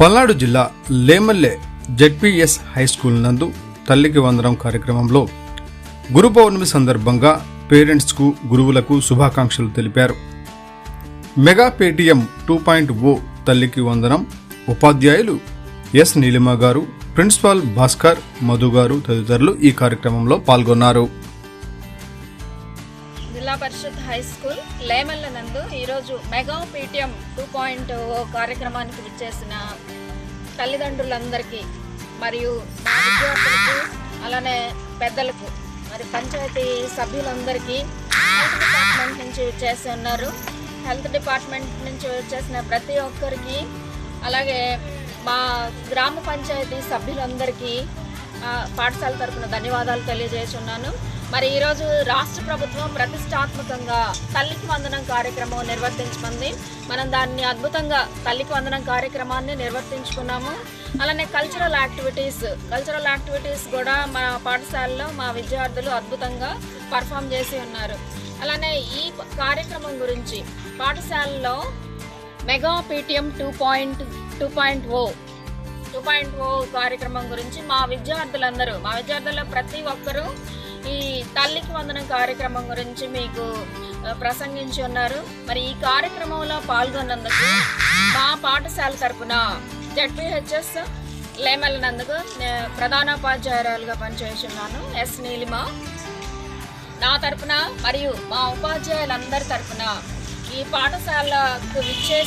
పల్నాడు జిల్లా లేమల్లె ZPS high school నందు తల్లికి వందనం కార్యక్రమంలో గురు పౌర్ణమి సందర్భంగా పేరెంట్స్కు గురువులకు శుభాకాంక్షలు తెలిపారు. Mega PTM two point O తల్లికి వందనం ఉపాధ్యాయులు ఎస్ నీలిమ గారు ప్రిన్సిపాల్ భాస్కర్ మధు గారు తదితరులు ఈ కార్యక్రమంలో పాల్గొన్నారు. పరిషత్ హై స్కూల్ లేమల్ల నందు ఈరోజు మెగా పీటీఎం టూ పాయింట్ కార్యక్రమానికి విచ్చేసిన తల్లిదండ్రులందరికీ మరియు మా విద్యార్థులకు అలానే పెద్దలకు మరి పంచాయతీ సభ్యులందరికీ హెల్త్ డిపార్ట్మెంట్ నుంచి వచ్చేసి ఉన్నారు. హెల్త్ డిపార్ట్మెంట్ నుంచి వచ్చేసిన ప్రతి ఒక్కరికి అలాగే మా గ్రామ పంచాయతీ సభ్యులందరికీ పాఠశాల తరఫున ధన్యవాదాలు తెలియజేస్తున్నాను. మరి ఈరోజు రాష్ట్ర ప్రభుత్వం ప్రతిష్టాత్మకంగా తల్లికి వందనం కార్యక్రమం నిర్వర్తించుకుంది. మనం దాన్ని అద్భుతంగా తల్లికి వందనం కార్యక్రమాన్ని నిర్వర్తించుకున్నాము. అలానే కల్చరల్ యాక్టివిటీస్ కల్చరల్ యాక్టివిటీస్ కూడా మా పాఠశాలలో మా విద్యార్థులు అద్భుతంగా పర్ఫామ్ చేసి ఉన్నారు. అలానే ఈ కార్యక్రమం గురించి పాఠశాలలో mega PTM two point two point O two point O కార్యక్రమం గురించి మా విద్యార్థులందరూ మా విద్యార్థుల్లో ప్రతి ఒక్కరూ ఈ తల్లికి వందనం కార్యక్రమం గురించి మీకు ప్రసంగించి ఉన్నారు. మరి ఈ కార్యక్రమంలో పాల్గొన్నందుకు మా పాఠశాల తరపున జడ్పిహెచ్ఎస్ లేమల్లినందుకు ప్రధానోపాధ్యాయురాలుగా పనిచేస్తున్నాను ఎస్ నీలిమ. నా తరపున మరియు మా ఉపాధ్యాయులందరి తరపున ఈ పాఠశాలకు విచ్చే